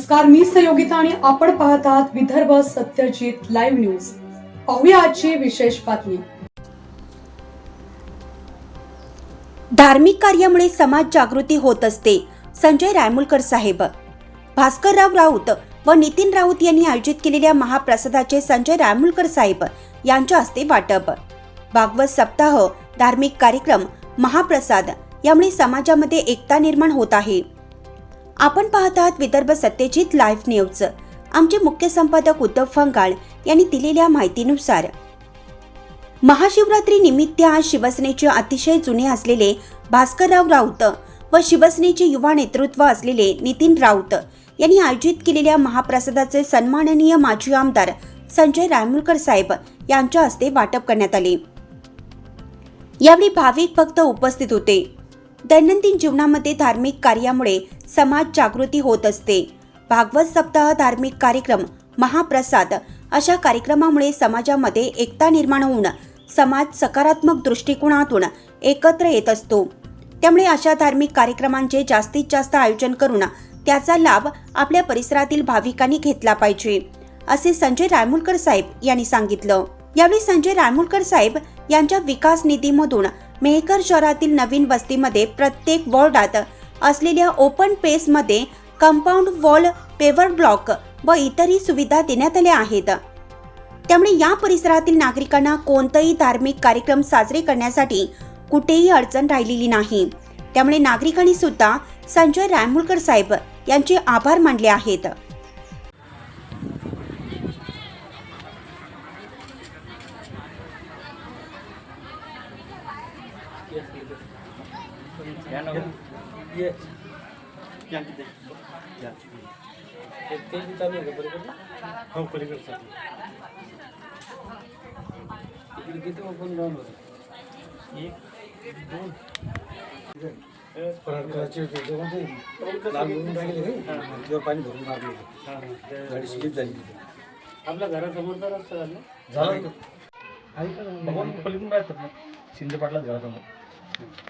नमस्कार मी सयोगिता आणि आपण पाहत आहात विदर्भ सत्यजित लाईव्ह न्यूज. पाहूया आजची विशेष बातमी. धार्मिक कार्यामुळे समाज जागृती होत असते संजय रायमुलकर साहेब. भास्करराव राऊत व नितीन राऊत यांनी आयोजित केलेल्या महाप्रसादाचे संजय रायमुलकर साहेब यांच्या हस्ते वाटप. भागवत सप्ताह धार्मिक कार्यक्रम महाप्रसाद यामुळे समाजामध्ये एकता निर्माण होत आहे. आपण पाहत आहात विदर्भ सत्यजित लाईव्ह न्यूज. आमचे मुख्य संपादक उद्धव फंगाळ यांनी दिलेल्या माहितीनुसार महाशिवरात्री निमित्त आज शिवसेनेचे अतिशय जुने असलेले भास्करराव राऊत व शिवसेनेचे युवा नेतृत्व असलेले नितीन राऊत यांनी आयोजित केलेल्या महाप्रसादाचे सन्माननीय माजी आमदार संजय रायमुलकर साहेब यांच्या हस्ते वाटप करण्यात आले. यावेळी भाविक भक्त उपस्थित होते. दैनंदिन जीवनामध्ये धार्मिक कार्यामुळे समाज जागृती होत असते. भागवत सप्ताह धार्मिक कार्यक्रम महाप्रसाद अशा कार्यक्रमामुळे समाजामध्ये एकता निर्माण होऊन समाज सकारात्मक दृष्टिकोनातून एकत्र येत असतो. त्यामुळे अशा धार्मिक कार्यक्रमांचे जास्तीत जास्त आयोजन करून त्याचा लाभ आपल्या परिसरातील भाविकांनी घेतला पाहिजे असे संजय रायमुलकर साहेब यांनी सांगितलं. यावेळी संजय रायमुलकर साहेब यांच्या विकास निधीमधून मेहकर शहरातील नवीन वस्तीमध्ये प्रत्येक वॉर्डात असलेल्या ओपन पेसमध्ये कंपाऊंड वॉल पेवर ब्लॉक व इतरही सुविधा देण्यात आल्या आहेत त्यामुळे या परिसरातील नागरिकांना कोणताही धार्मिक कार्यक्रम साजरे करण्यासाठी कुठेही अडचण राहिलेली नाही त्यामुळे नागरिकांनी सुद्धा संजय रायमुलकर साहेब यांचे आभार मानले आहेत Yes, yes, yes. हो पलीकडे किती ओपन ग्राउंड होतं एक दोन पराडकराचे लाल म्हणून राहिले किंवा पाणी भरून मारलं गाडी स्लिप झाली आपल्या घरासमोरचा रस्ता झाला झालं भगवान पलीकडून राहतात ना शिंदे पाटलाच घरासमोर